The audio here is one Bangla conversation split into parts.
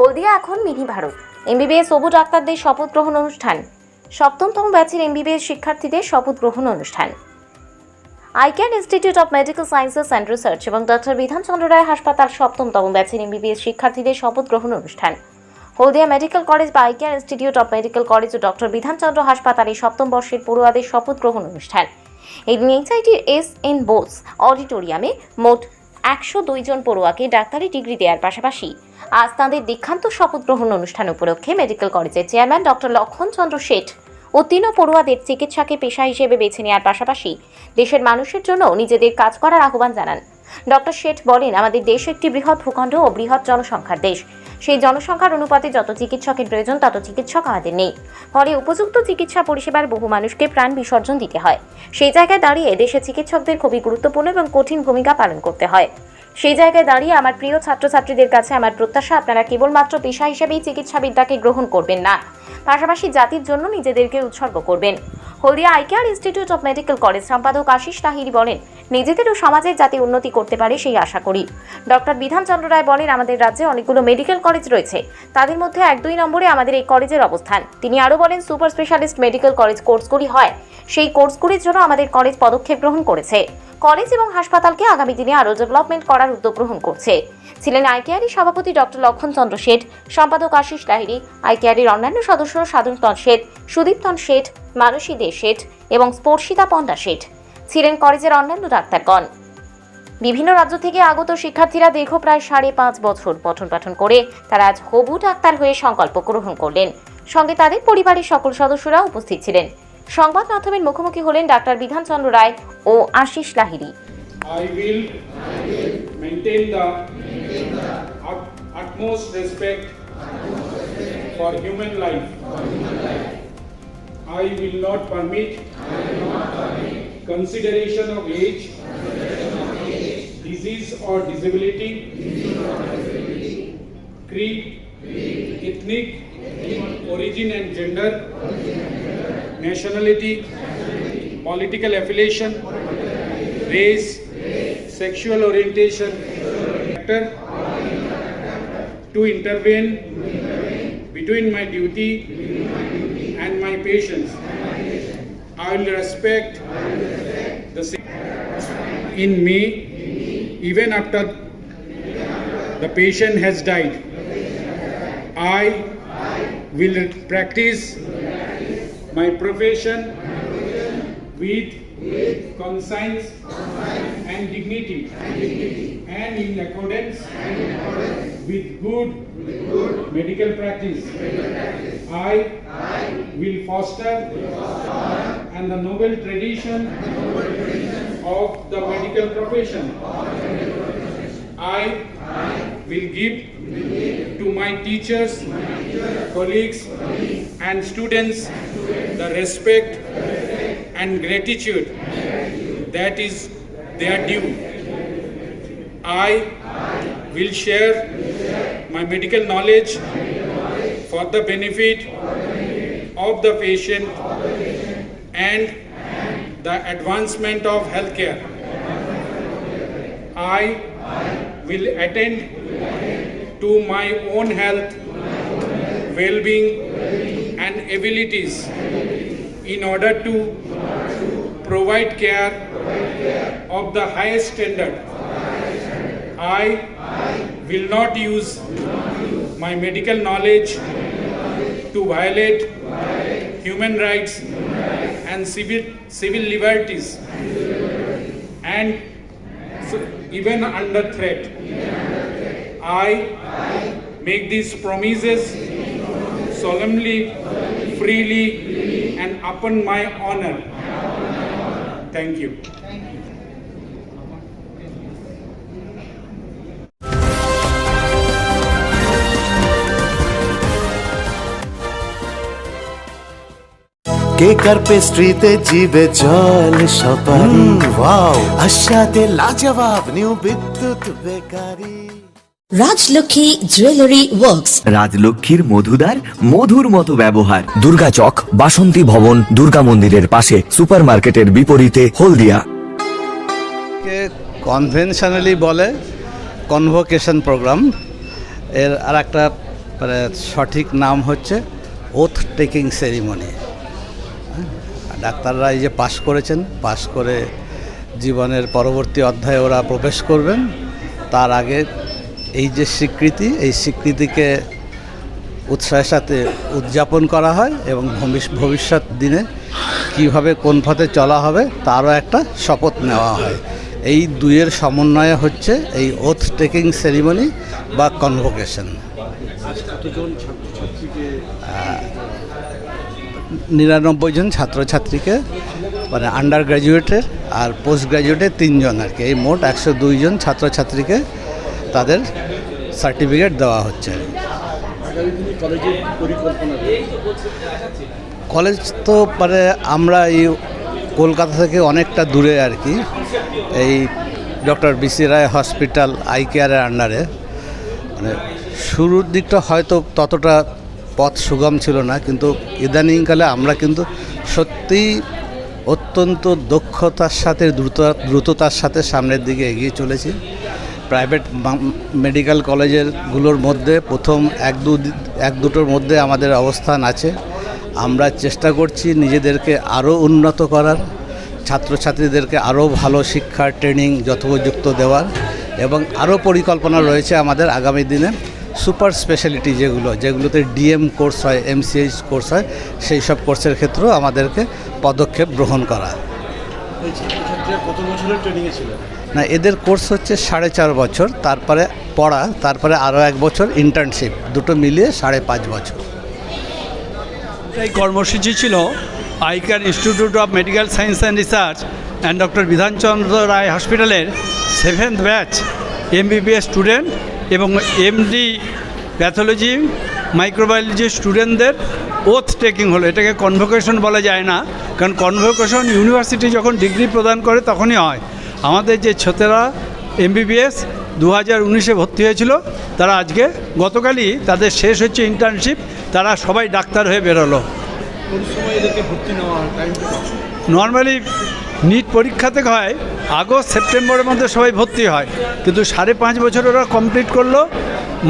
হলদিয়া এখন মিনি ভারত। এমবিবিএস অবু ডাক্তারদের শপথ গ্রহণ অনুষ্ঠান। সপ্তমতম ব্যাচের এমবিবিএস শিক্ষার্থীদের শপথ গ্রহণ অনুষ্ঠান। ICANN institute of medical sciences and research এবং ডক্টর বিধানচন্দ্র রায় হাসপাতাল সপ্তমতম ব্যাচের এমবিবিএস শিক্ষার্থীদের শপথ গ্রহণ অনুষ্ঠান। হলদিয়া মেডিকেল কলেজ বা আইক্যান ইনস্টিটিউট অফ মেডিকেল কলেজ ও ডক্টর বিধানচন্দ্র হাসপাতালে সপ্তম বর্ষের পড়ুয়াদের শপথ গ্রহণ অনুষ্ঠান। এদিন এইচআইটির এস এন বোস অডিটোরিয়ামে মোট একশো জন পড়ুয়াকে ডাক্তারি ডিগ্রি দেওয়ার পাশাপাশি আজ তাঁদের দীক্ষান্ত শপথ গ্রহণ অনুষ্ঠান উপলক্ষে মেডিকেল কলেজের চেয়ারম্যান ডক্টর লক্ষণ চন্দ্র শেঠ উত্তীর্ণ পড়ুয়াদের চিকিৎসাকে পেশা হিসেবে বেছে নেওয়ার পাশাপাশি দেশের মানুষের জন্য নিজেদের কাজ করার আহ্বান জানান। ডক্টর শেঠ বলেন, আমাদের দেশ একটি বৃহৎ ভূখণ্ড ও বৃহৎ জনসংখ্যার দেশ। সেই জনসংখ্যার অনুপাতে যত চিকিৎসকের প্রয়োজন, তত চিকিৎসক আমাদের নেই। ফলে উপযুক্ত চিকিৎসা পরিষেবার বহু মানুষকে প্রাণ বিসর্জন দিতে হয়। সেই জায়গায় দাঁড়িয়ে দেশে চিকিৎসকদের খুবই গুরুত্বপূর্ণ এবং কঠিন ভূমিকা পালন করতে হয়। সেই জায়গায় দাঁড়িয়ে আমার প্রিয় ছাত্রছাত্রীদের কাছে আমার প্রত্যাশা, আপনারা কেবলমাত্র পেশা হিসেবেই চিকিৎসাবিদ্যাকে গ্রহণ করবেন না, পাশাপাশি জাতির জন্য নিজেদেরকে উৎসর্গ করবেন। Haldia ICARE institute of medical college সম্পাদক আশিস তাহিরি বলেন নিজেদের ও সমাজের যাতে উন্নতি করতে পারে সেই আশা করি। ডক্টর বিধানচন্দ্র রায় বলেন, আমাদের রাজ্যে অনেকগুলো মেডিকেল কলেজ রয়েছে। তাদের মধ্যে এক দুই নম্বরে আমাদের এই কলেজের অবস্থান। তিনি আরও বলেন সুপার স্পেশালিস্ট মেডিকেল কলেজ কোর্সগুলি হয়। সেই কোর্সগুলির জন্য আমাদের কলেজ পদক্ষেপ গ্রহণ করেছে। কলেজ এবং হাসপাতালকে আগামী দিনে আরও ডেভেলপমেন্ট করার উদ্যোগ গ্রহণ করছে। ছিলেন আইকেআরই সভাপতি ডক্টর লক্ষণ চন্দ্র শেঠ, সম্পাদক আশিস লাহিরি আইকেআরির অন্যান্য সদস্য সাধনতন শেঠ, সুদীপ্তন শেঠ, মানসী দে শেঠ এবং স্পর্শিতা পণ্ডা শেঠ। ছিলেন কলেজের অন্যান্য ডাক্তারগণ। বিভিন্ন রাজ্য থেকে আগত শিক্ষার্থীরা দীর্ঘ প্রায় সাড়ে পাঁচ বছর পঠন পাঠন করে তারা আজ হবু ডাক্তার হয়ে সংকল্প গ্রহণ করলেন। সঙ্গে তাদের পরিবারের সকল সদস্যরা উপস্থিত ছিলেন। সংবাদ মাধ্যমের মুখোমুখি হলেন doctor Bidhan Chandra Roy O Ashis Lahiri I will maintain the ut- utmost respect for human life. I will not permit consideration of age, disease or disability, creed, ethnic origin and gender, nationality, political affiliation, race, sexual orientation, factor to intervene between my duty and my patients. I will respect in me, in me even, after even after the patient has died. Patient has died. I, I will practice, will practice my profession, my profession with, with conscience, conscience and dignity, and, dignity and, in accordance, and in accordance with good, with good medical, practice. medical practice. I, I will foster, will foster and the noble tradition, and the noble tradition of the medical profession. I will give to my teachers, colleagues and students the respect and gratitude that is their due. I will share my medical knowledge for the benefit of the patient and the advancement of healthcare. I will attend to my own health, well-being and abilities in order to provide care of the highest standard. I will not use my medical knowledge to violate human rights and civil, civil liberties and even under threat. I make these promises solemnly, freely, and upon my honor. Thank you. Cake আর পেস্ট্রিতে জিবে জল সপারি ওয়াও। আশাতে লাজবাব new Bidyut bakery. Rajlakshmi jewellery works. রাজলক্ষ্মীর মধুদার মধুর মতো ব্যবহার। দুর্গা চক বাসন্তী ভবন দুর্গা মন্দিরের পাশে সুপারমার্কেটের বিপরীতে হলদিয়া। কে কনভেনশনালি বলে কনভোকেশন প্রোগ্রাম এর আর একটা মানে সঠিক নাম হচ্ছে ওথ টেকিং সেরিমনি ডাক্তাররা এই যে পাশ করেছেন, পাশ করে জীবনের পরবর্তী অধ্যায়ে ওরা প্রবেশ করবেন। তার আগে এই যে স্বীকৃতি, এই স্বীকৃতিকে উৎসাহের সাথে উদযাপন করা হয় এবং ভবিষ- ভবিষ্যৎ দিনে কীভাবে কোন পথে চলা হবে তারও একটা শপথ নেওয়া হয়। এই দুইয়ের সমন্বয়ে হচ্ছে এই ওথ টেকিং সেরিমনি বা কনভোকেশন নিরানব্বই জন ছাত্রছাত্রীকে মানে আন্ডার গ্র্যাজুয়েটের আর পোস্ট গ্র্যাজুয়েটের তিনজন আর কি। এই মোট একশো দুইজন ছাত্রছাত্রীকে তাদের সার্টিফিকেট দেওয়া হচ্ছে। কলেজ তো মানে আমরা এই কলকাতা থেকে অনেকটা দূরে আর কি। এই doctor BC Roy hospital, I কেয়ারের আন্ডারে মানে শুরুর দিকটা হয়তো ততটা পথ সুগম ছিল না, কিন্তু ইদানিংকালে আমরা কিন্তু সত্যিই অত্যন্ত দক্ষতার সাথে, দ্রুত, দ্রুততার সাথে সামনের দিকে এগিয়ে চলেছি। প্রাইভেট মেডিকেল কলেজেরগুলোর মধ্যে প্রথম এক দু, এক দুটোর মধ্যে আমাদের অবস্থান আছে। আমরা চেষ্টা করছি নিজেদেরকে আরও উন্নত করার, ছাত্রছাত্রীদেরকে আরও ভালো শিক্ষা ট্রেনিং যথোপযুক্ত দেওয়ার এবং আরও পরিকল্পনা রয়েছে আমাদের আগামী দিনে। সুপার স্পেশালিটি যেগুলো যেগুলোতে ডিএম কোর্স হয় এমসিএইচ কোর্স হয় সেই সব কোর্সের ক্ষেত্রেও আমাদেরকে পদক্ষেপ গ্রহণ করা। না এদের কোর্স হচ্ছে সাড়ে চার বছর তারপরে পড়া তারপরে আরও এক বছর ইন্টার্নশিপ দুটো মিলিয়ে সাড়ে পাঁচ বছর। এই কর্মসূচি ছিল ICARE institute of medical science and research and doctor Bidhan Chandra Roy হসপিটালের সেভেন্থ ব্যাচ এমবিবিএস স্টুডেন্ট এবং এমডি প্যাথোলজি মাইক্রোবায়োলজি স্টুডেন্টদের ওথ টেকিং হলো। এটাকে কনভোকেশন বলা যায় না কারণ কনভোকেশন ইউনিভার্সিটি যখন ডিগ্রি প্রদান করে তখনই হয়। আমাদের যে ছোটেরা এমবিবিএস দু হাজার উনিশে ভর্তি হয়েছিল তারা আজকে গতকালই তাদের শেষ হচ্ছে ইন্টার্নশিপ তারা সবাই ডাক্তার হয়ে বেরোলো। নর্মালি নিট পরীক্ষা থেকে হয় আগস্ট সেপ্টেম্বরের মধ্যে সবাই ভর্তি হয়। কিন্তু সাড়ে পাঁচ বছর ওরা কমপ্লিট করল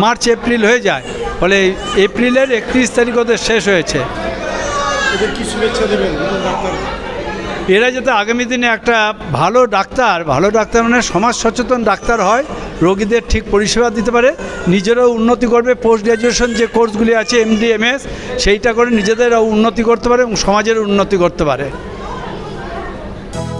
মার্চ এপ্রিল হয়ে যায়। ফলে এপ্রিলের একত্রিশ তারিখ ওদের শেষ হয়েছে। এরা যাতে আগামী দিনে একটা ভালো ডাক্তার ভালো ডাক্তার মানে সমাজ সচেতন ডাক্তার হয় রোগীদের ঠিক পরিষেবা দিতে পারে নিজেরাও উন্নতি করবে পোস্ট গ্র্যাজুয়েশন যে কোর্সগুলি আছে এমডি এমএস সেইটা করে নিজেদেরও উন্নতি করতে পারে এবং সমাজের উন্নতি করতে পারে।